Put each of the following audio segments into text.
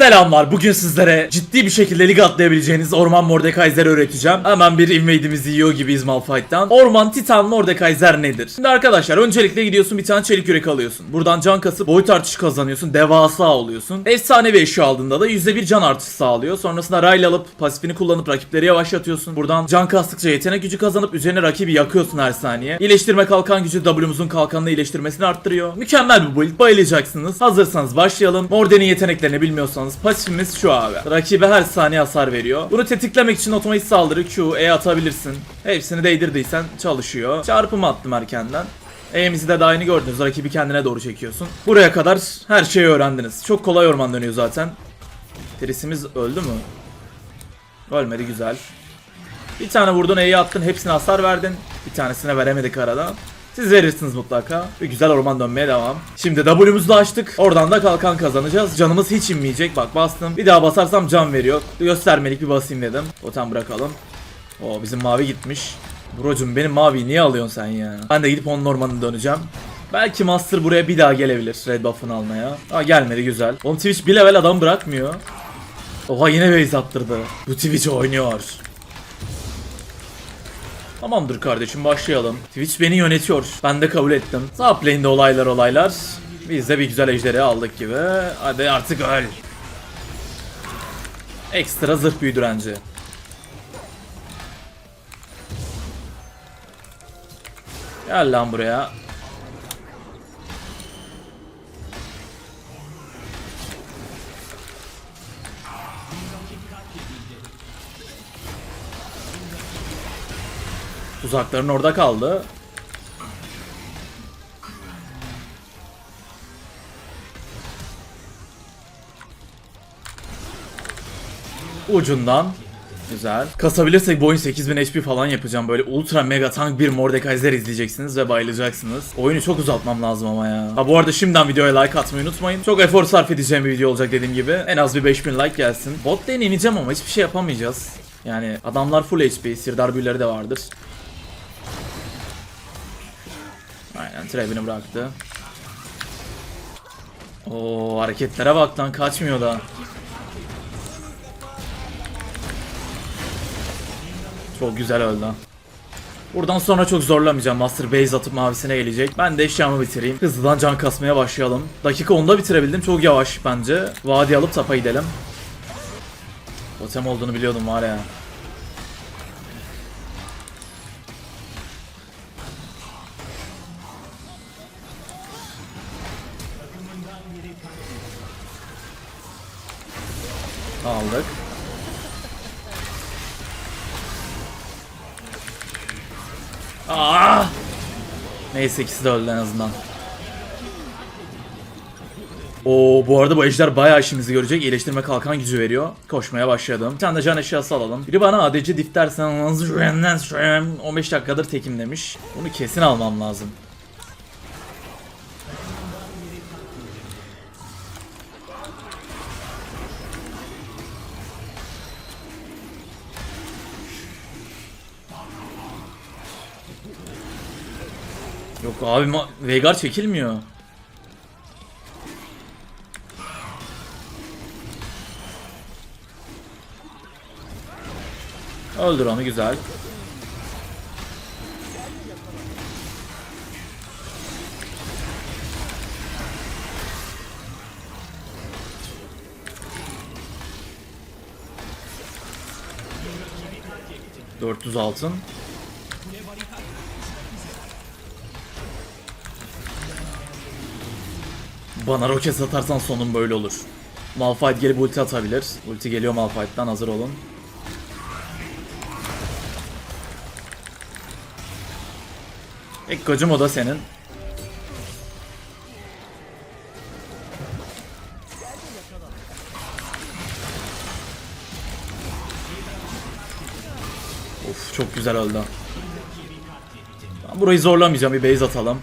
Selamlar. Bugün sizlere ciddi bir şekilde lig atlayabileceğiniz Orman Mordekaiser'i öğreteceğim. Hemen bir invade'imizi yiyor gibiyiz Malphite'dan. Orman Titan Mordekaiser nedir? Şimdi arkadaşlar öncelikle gidiyorsun bir tane çelik yürek alıyorsun. Buradan can kasıp boyut artışı kazanıyorsun. Devasa oluyorsun. Efsane bir eşya aldığında da %1 can artışı sağlıyor. Sonrasında Rayla alıp pasifini kullanıp rakipleri yavaşlatıyorsun. Buradan can kastıkça yetenek gücü kazanıp üzerine rakibi yakıyorsun her saniye. İyileştirme kalkan gücü W'muzun kalkanını iyileştirmesini arttırıyor. Mükemmel bir build. Bayılacaksınız. Hazırsanız başlayalım. Morden'in yeteneklerini bilmiyorsanız pasifimiz şu abi. Rakibe her saniye hasar veriyor. Bunu tetiklemek için otomatik saldırı Q, E atabilirsin. Hepsini değdirdiysen çalışıyor. Çarpımı attım erkenden. E'mizi de daha yeni gördünüz. Rakibi kendine doğru çekiyorsun. Buraya kadar her şeyi öğrendiniz. Çok kolay orman dönüyor zaten. Trisimiz öldü mü? Ölmedi güzel. Bir tane vurdun E'yi attın hepsine hasar verdin. Bir tanesine veremedik arada. Siz verirsiniz mutlaka. Bir güzel orman dönmeye devam. Şimdi W'muzu da açtık. Oradan da kalkan kazanacağız. Canımız hiç inmeyecek. Bak bastım. Bir daha basarsam can veriyor. Göstermelik bir basayım dedim. Totem bırakalım. O bizim mavi gitmiş. Brocum benim maviyi niye alıyorsun sen ya? Ben de gidip onun ormanını döneceğim. Belki Master buraya bir daha gelebilir red buff'ını almaya. Aa gelmedi güzel. Oğlum Twitch bir level adam bırakmıyor. Oha yine base attırdı. Bu Twitch oynuyor. Tamamdır kardeşim başlayalım. Twitch beni yönetiyor. Ben de kabul ettim. Top lane'de olaylar olaylar. Biz de bir güzel ejderi aldık gibi. Hadi artık öl. Ekstra zırh büyü direnci. Gel lan buraya. Tuzakların orada kaldı. Ucundan. Güzel. Kasabilirsek bu oyun 8000 HP falan yapacağım. Böyle ultra mega tank bir Mordekaiser izleyeceksiniz ve bayılacaksınız. Oyunu çok uzatmam lazım ama ya. Ha bu arada şimdiden videoya like atmayı unutmayın. Çok efor sarf edeceğim bir video olacak dediğim gibi. En az bir 5000 like gelsin. Bot lane ineceğim ama hiçbir şey yapamayacağız. Yani adamlar full HP, sirdar büyüleri de vardır. Aynen trebini bıraktı. Oo hareketlere bak lan kaçmıyor da. Çok güzel öldü. Buradan sonra çok zorlamayacağım. Master base atıp mavisine gelecek. Ben de eşyamı bitireyim. Hızlıdan can kasmaya başlayalım. Dakika 10'da bitirebildim. Çok yavaş bence. Vadi alıp tapa gidelim. Totem olduğunu biliyordum var ya. Aa! Neyse ikisi de öldü en azından. Oo bu arada bu ejder bayağı işimizi görecek. İyileştirme kalkan gücü veriyor. Koşmaya başladım. Bir tane de can eşyası alalım. Biri bana ADC dif dersen 15 dakikadır tekim demiş. Bunu kesin almam lazım. Yok abi Veigar çekilmiyor. Öldür onu güzel. Dört yüz altın. Bana roket satarsan sonun böyle olur. Malphite gelip ulti atabilir. Ulti geliyor Malphite'dan hazır olun. Ekkocum o da senin. Of çok güzel öldü. Ben burayı zorlamayacağım bir base atalım.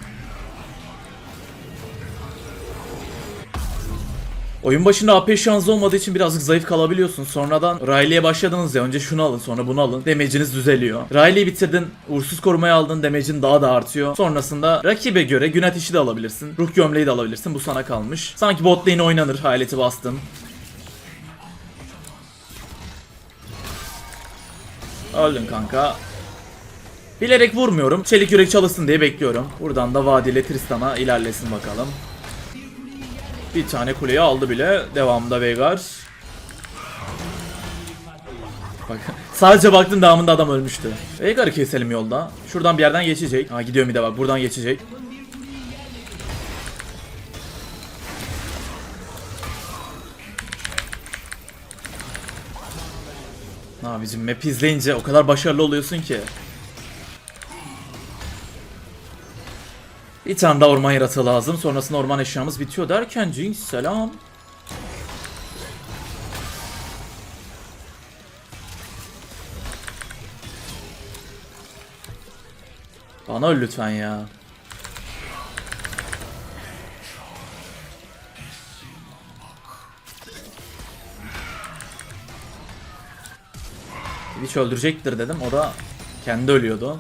Oyun başında AP şansı olmadığı için birazcık zayıf kalabiliyorsun. Sonradan Riley'e başladınız ya önce şunu alın sonra bunu alın. Damage'iniz düzeliyor. Riley'i bitirdin. Uğursuz korumayı aldın. Damage'in daha da artıyor. Sonrasında rakibe göre gün ateşi de alabilirsin. Ruh gömleği de alabilirsin. Bu sana kalmış. Sanki bot lane oynanır. Hayleti bastın. Öldün kanka. Bilerek vurmuyorum. Çelik yürek çalışsın diye bekliyorum. Buradan da Vadi ile Tristan'a ilerlesin bakalım. Bir tane kuleyi aldı bile. Devamında Veigar. Bak sadece baktım devamında adam ölmüştü. Veigar'ı keselim yolda. Şuradan bir yerden geçecek. Ha gidiyor bir bak buradan geçecek. Ha bizim map izleyince o kadar başarılı oluyorsun ki. Bir tane daha orman yaratığı lazım. Sonrasında orman eşyamız bitiyor derken Jinx selam. Bana öl lütfen ya. Hiç öldürecektir dedim. O da kendi ölüyordu.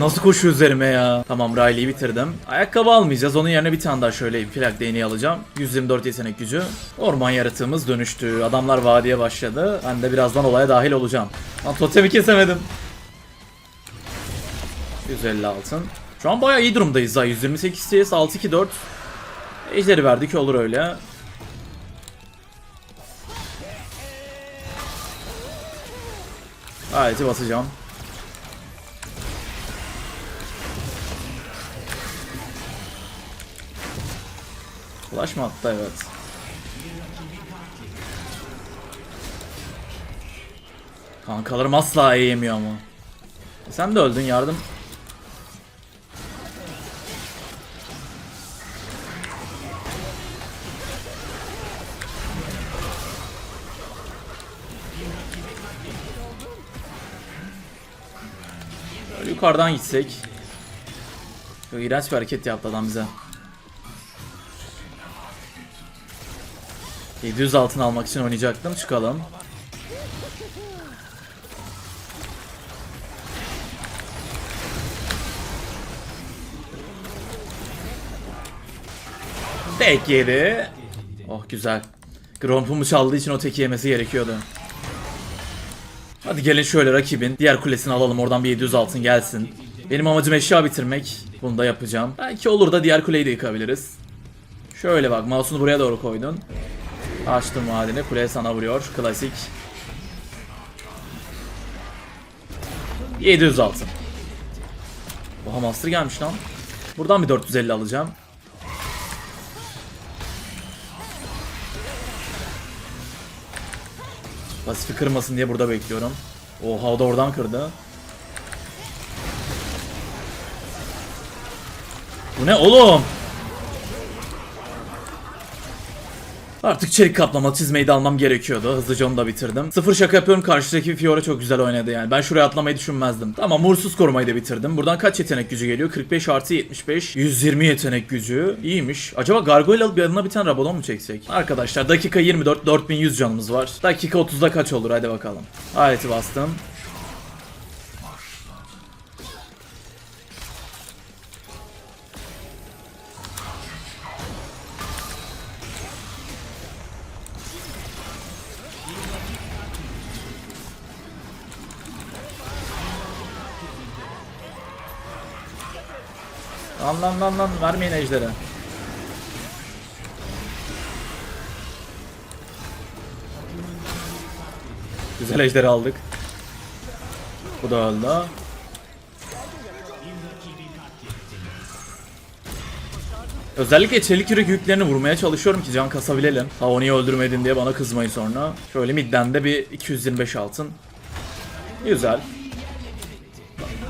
Nasıl koşuyor üzerime ya? Tamam Riley'i bitirdim. Ayakkabı almayacağız. Onun yerine bir tane daha şöyle infilak değneği alacağım. 124 yetenek gücü. Orman yaratığımız dönüştü. Adamlar vadiye başladı. Ben de birazdan olaya dahil olacağım. Lan totemi kesemedim. 150 altın. Şu an bayağı iyi durumdayız ha. 128 CS 6-2-4. Ejderi verdik olur öyle. Gayeti basacağım. Flash mı attı evet. Kankalarım asla eğemiyor ama. E sen de öldün yardım. Böyle yukarıdan gitsek. Çok iğrenç bir hareket yaptı adam bize. 700 altın almak için oynayacaktım. Çıkalım. Tek yedi. Oh güzel. Gromp'umu çaldığı için o teki yemesi gerekiyordu. Hadi gelin şöyle rakibin diğer kulesini alalım oradan bir 700 altın gelsin. Benim amacım eşya bitirmek. Bunu da yapacağım. Belki olur da diğer kuleyi de yıkabiliriz. Şöyle bak mouse'unu buraya doğru koydun. Açtım vadini. Kule sana vuruyor. Klasik. 700 altın. Oha master gelmiş lan. Buradan bir 450 alacağım. Pasifi kırmasın diye burada bekliyorum. Oha o da oradan kırdı. Bu ne oğlum? Artık çelik kaplama çizmeyi de almam gerekiyordu. Hızlıca onu da bitirdim. Sıfır şaka yapıyorum karşıdaki Fiora çok güzel oynadı yani. Ben şuraya atlamayı düşünmezdim. Tamam vursuz korumayı da bitirdim. Buradan kaç yetenek gücü geliyor? 45 artı 75. 120 yetenek gücü. İyiymiş. Acaba Gargoyle alıp yanına bir tane Rabadon mu çeksek? Arkadaşlar dakika 24 4100 canımız var. Dakika 30'da kaç olur hadi bakalım. Aleti bastım. Lan lan lan lan vermeyin ejderi. Güzel ejderi aldık. Bu da öldü. Özellikle çelik yürek yüklerini vurmaya çalışıyorum ki can kasabilelim. Havoni'yi öldürmedin diye bana kızmayın sonra. Şöyle midden de bir 225 altın. Güzel.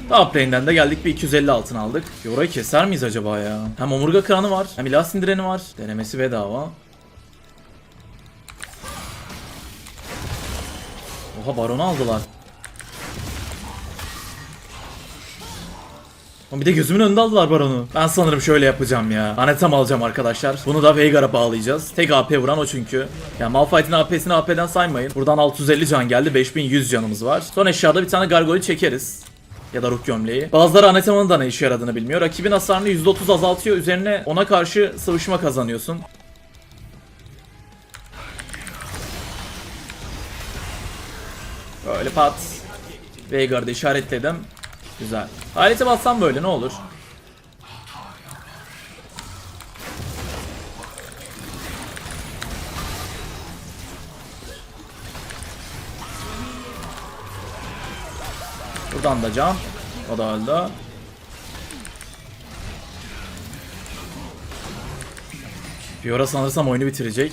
Top lane'den de geldik bir 250 altın aldık. Yora'yı keser miyiz acaba ya? Hem omurga kıranı var hem ilah sindireni var. Denemesi bedava. Oha baronu aldılar. Bir de gözümün önünde aldılar baronu. Ben sanırım şöyle yapacağım ya. Anetam alacağım arkadaşlar. Bunu da Veigar'a bağlayacağız. Tek AP vuran o çünkü. Ya Malphite'in AP'sini AP'den saymayın. Buradan 650 can geldi. 5100 canımız var. Son eşyada bir tane gargoyle çekeriz. Ya da ruh gömleği. Bazıları Anatema'nın da ne işe yaradığını bilmiyor. Rakibin hasarını %30 azaltıyor. Üzerine ona karşı sıvışma kazanıyorsun. Böyle pat. Veigar'da işaretledim. Güzel. Alete bassam böyle ne olur? Buradan da can. O da öldü. Fiora sanırsam oyunu bitirecek.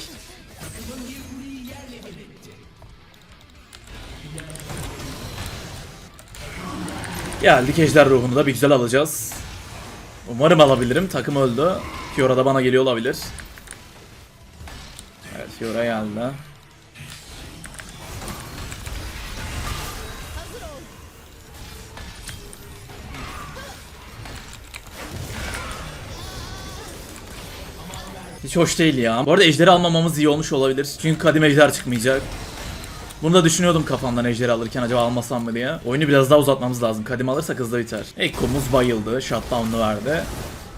Geldik ejder ruhunu da bir güzel alacağız. Umarım alabilirim. Takım öldü. Fiora da bana geliyor olabilir. Evet Fiora geldi. Hiç hoş değil ya. Bu arada ejderi almamamız iyi olmuş olabilir. Çünkü kadim ejder çıkmayacak. Bunu da düşünüyordum kafamdan ejderi alırken acaba almasam mı diye. Oyunu biraz daha uzatmamız lazım. Kadim alırsak hızlı biter. Ekko'muz bayıldı. Shutdown'u verdi.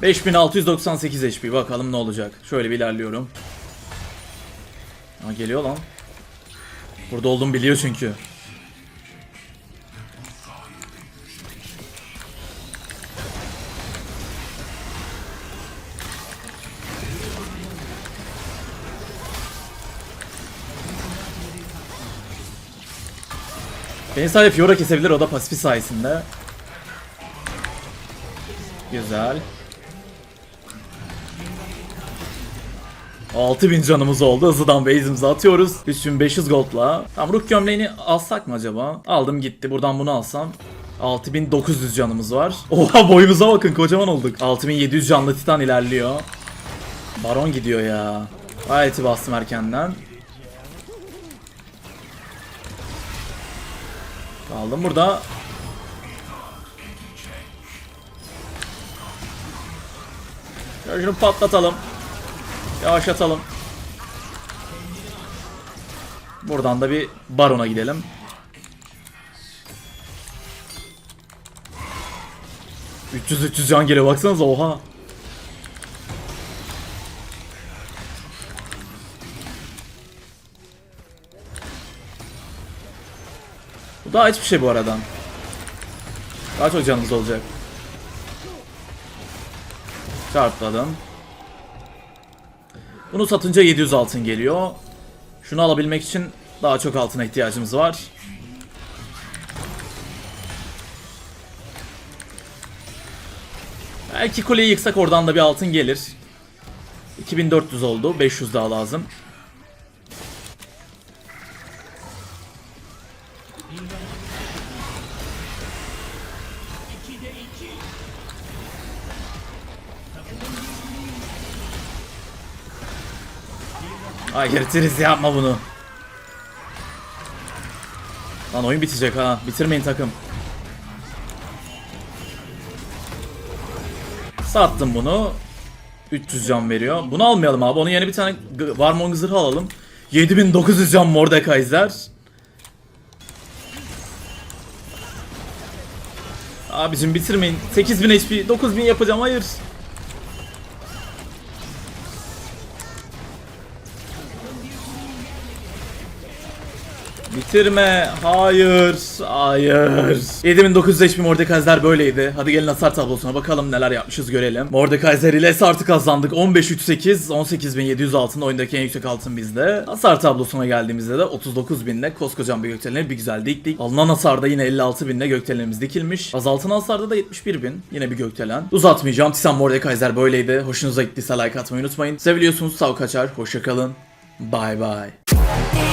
5698 HP. Bakalım ne olacak. Şöyle bir ilerliyorum. Aa, geliyor lan. Burada olduğumu biliyor çünkü. Beni sadece Fiora kesebilir o da pasifi sayesinde. Güzel. 6000 canımız oldu. Hızlıdan base'imizi atıyoruz. 3500 gold'la. Tamam ruh gömleğini alsak mı acaba? Aldım gitti. Buradan bunu alsam. 6900 canımız var. Oha boyumuza bakın kocaman olduk. 6700 canlı titan ilerliyor. Baron gidiyor ya. Gayet iyi bastım erkenden. Kaldım burada. Şöyle şunu patlatalım. Yavaşlatalım. Buradan da bir barona gidelim. ...300 300 can geliyor baksanıza oha. Daha hiçbir şey bu arada. Daha çok canımız olacak. Çarpladım. Bunu satınca 700 altın geliyor. Şunu alabilmek için daha çok altına ihtiyacımız var. Belki kuleyi yıksak oradan da bir altın gelir. 2400 oldu. 500 daha lazım. Hayır Tiriz yapma bunu. Lan oyun bitecek ha. Bitirmeyin takım. Sattım bunu. 300 can veriyor. Bunu almayalım abi. Onun yerine bir tane Warmong zırhı alalım. 7900 can Mordekaiser. Abicim bitirmeyin. 8000 HP, 9000 yapacağım. Hayır. Bitirme. Hayır. Hayır. 7900 HP Mordekaiser böyleydi. Hadi gelin hasar tablosuna bakalım neler yapmışız görelim. Mordekaiser ile artı kazandık. 15.38, 18.700 altın. Oyundaki en yüksek altın bizde. Hasar tablosuna geldiğimizde de 39.000 ile koskocaman bir gökdelenleri bir güzel diktik. Alınan hasarda yine 56.000 ile gökdelenimiz dikilmiş. Azaltılan hasarda da 71.000. Yine bir gökdelen. Uzatmayacağım. Titan Mordekaiser böyleydi. Hoşunuza gittiyse like atmayı unutmayın. Seviliyorsunuz. Sağ kaçar. Hoşçakalın. Bye bye.